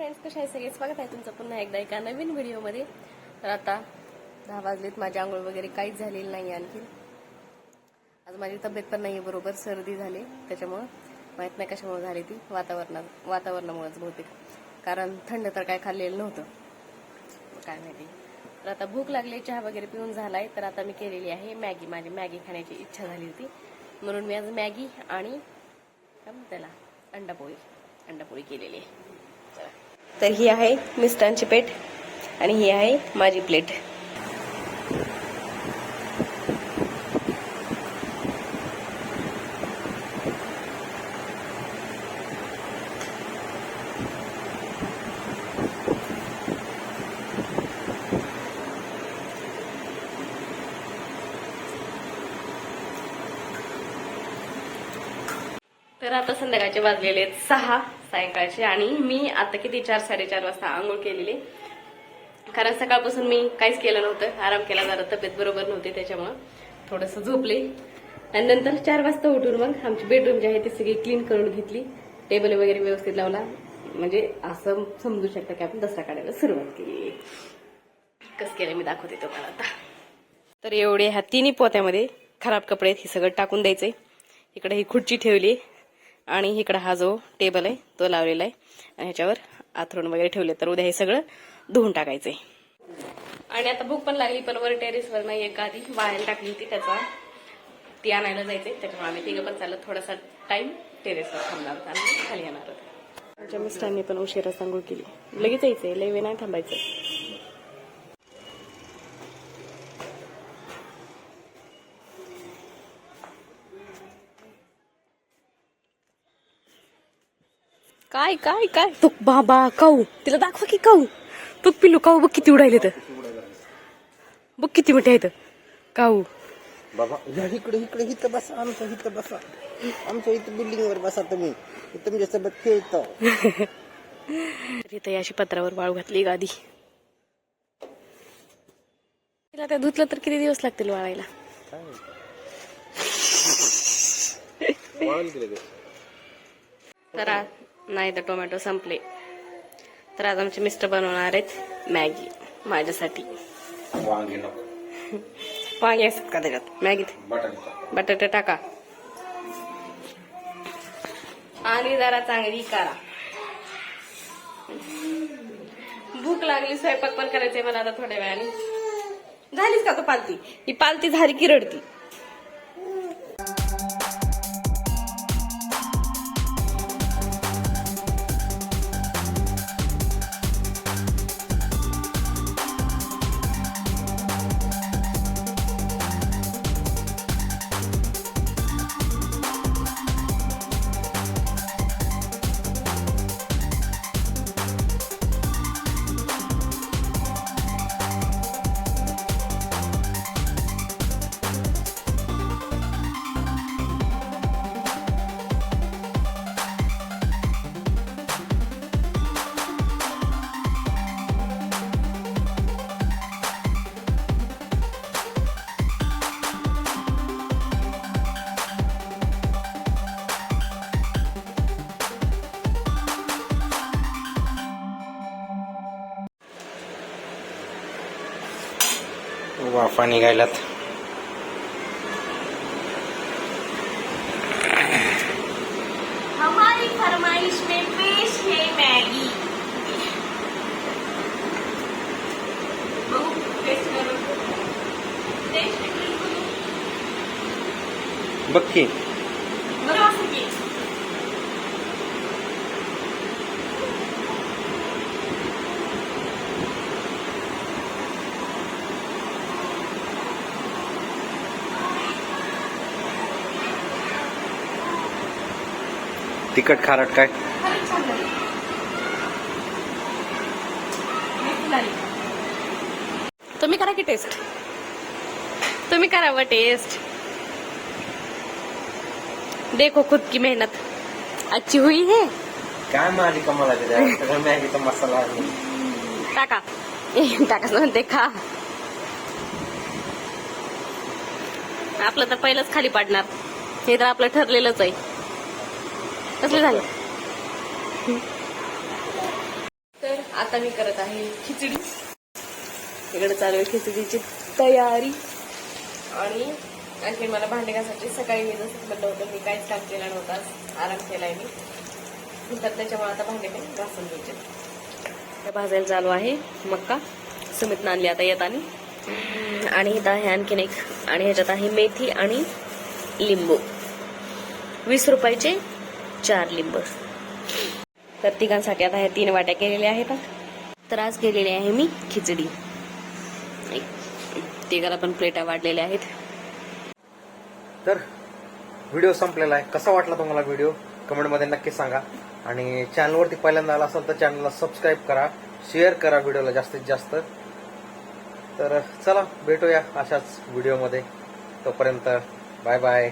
Friends कशा आहे सगळे? स्वागत आहे तुमचं पुन्हा एकदा एका नवीन व्हिडिओमध्ये. तर आता दहा वाजलेत माझी आंघोळ वगैरे काहीच झालेली नाही आणखी. आज माझी तब्येत पण नाही बरोबर सर्दी झाली. त्याच्यामुळं माहीत नाही कशामुळे झाली ती वातावरणात वातावरणामुळेच बहुतेक. कारण थंड तर काय खाल्लेलं नव्हतं. काय माहिती. तर आता भूक लागली चहा वगैरे पिऊन झालाय. तर आता मी केलेली आहे मॅगी. माझी मॅगी खाण्याची इच्छा झाली होती. म्हणून मी आज मॅगी आणि त्याला? अंडापोळी अंडापोळी केलेली आहे. चला. तर ही आहे मिस्टांची पेट आणि ही आहे माझी प्लेट. तर आता संध्याकाळचे वाजलेले आहेत सहा. सायंकाळचे आणि मी आता किती चार साडेचार वाजता आंघोळ केलेली. कारण सकाळपासून मी काहीच केलं नव्हतं. आराम केला जरा तब्येत बरोबर नव्हती त्याच्यामुळं थोडंसं झोपले. आणि नंतर चार वाजता उठून मग आमची बेडरूम जी आहे ती सगळी क्लीन करून घेतली. टेबल वगैरे व्यवस्थित लावला. म्हणजे असं समजू शकता की आपण दसरा काढायला सुरुवात केली. कसं केलं मी दाखवते तुम्हाला आता. तर एवढे ह्या तिन्ही पोत्यामध्ये खराब कपडे आहेत हे सगळं टाकून द्यायचे इकडे ही खुर्ची ठेवली. आणि इकडं हा जो टेबल आहे तो लावलेला आहे. आणि ह्याच्यावर आथरून वगैरे ठेवले तर उद्या हे सगळं धुवून टाकायचंय. आणि आता भूक पण लागली पण वर टेरेसवर नाही एक आधी? बाहेर टाकली होती त्याचा ती आणायला जायचंय. त्याच्यामुळे आम्ही तिघं पण चालत थोडासा टाइम टेरेसवर थांबणार होता आणि खाली येणार होतो. आमच्या मिस्टरांनी पण उशिरा सांगू केली. लगेच यायचंय लय वे नाही थांबायचं. काय काय काय? तो बाबा काऊ. तिला दाखवा की काऊ. तो पिल्लू काऊ बघ किती उडायले तर बघ किती मोठे आहेत. काऊ. बाबा या इकडे इकडे इथं बसा आमच्या इथं बसा. आमच्या इथं बिल्डिंग वर बसा तुम्ही. तुमच्यासोबत खेळतो. तर इथं अशी पत्रावर वाळू घातली गादी. तिला त्या धुतलं तर किती दिवस लागतील वाळायला? तर आ- नाही तर टोमॅटो संपले. तर आज आमचे मिस्टर बनवणार आहेत मॅगी माझ्यासाठी. वांगे असतात का त्याच्यात? मॅगीत बटाटे टाका. आणि जरा चांगली करा. भूक लागली स्वयंपाक पण करायचंय मला आता थोड्या वेळाने. झालीच का तो पालती? ही पालती झाली की रडती? वाफा निघायलात. हमारी फरमाइश में पेश है मैगी। बघू टेस्ट करून टेस्ट बिलकुल बघ की बरं असं की तिखट खारट काय. तुम्ही करा की टेस्ट तुम्ही करा व टेस्ट देखो खुद की मेहनत. अच्छी हुई है? काय माझी कमाला मॅगीचा मसाला. टाका. टाका म्हणते खा आपलं तर पहिलंच खाली पाडणार. हे तर आपलं ठरलेलंच आहे. कसले झाले. आता मी करत आहे खिचडी. इकडे चालू आहे खिचडीची तयारी. आणि आणखी मला भांडे घासायचे सकाळी मी जसं म्हणलं होतं मी काहीच काम केला नव्हता आराम केलाय मी. तर त्याच्यामुळे आता भांडे पण घासून घ्यायचे भाजायला चालू आहे मक्का. सुमित आणली आता येतानी. आणि इथं आहे आणखीन एक आणि ह्याच्यात आहे मेथी आणि लिंबू. वीस रुपयाचे चार लिंब. तर तिघांसाठी आता ह्या तीन वाट्या केलेल्या आहेत. तर आज केलेली आहे मी खिचडी. एक- तिघाला पण प्लेटा वाढलेल्या आहेत. तर व्हिडिओ संपलेला आहे. कसा वाटला तुम्हाला व्हिडिओ? कमेंटमध्ये नक्की सांगा. आणि चॅनलवरती पहिल्यांदा आला असाल तर चॅनलला सबस्क्राईब करा. शेअर करा व्हिडिओला जास्तीत जास्त. तर चला भेटूया अशाच व्हिडिओमध्ये. तोपर्यंत बाय बाय.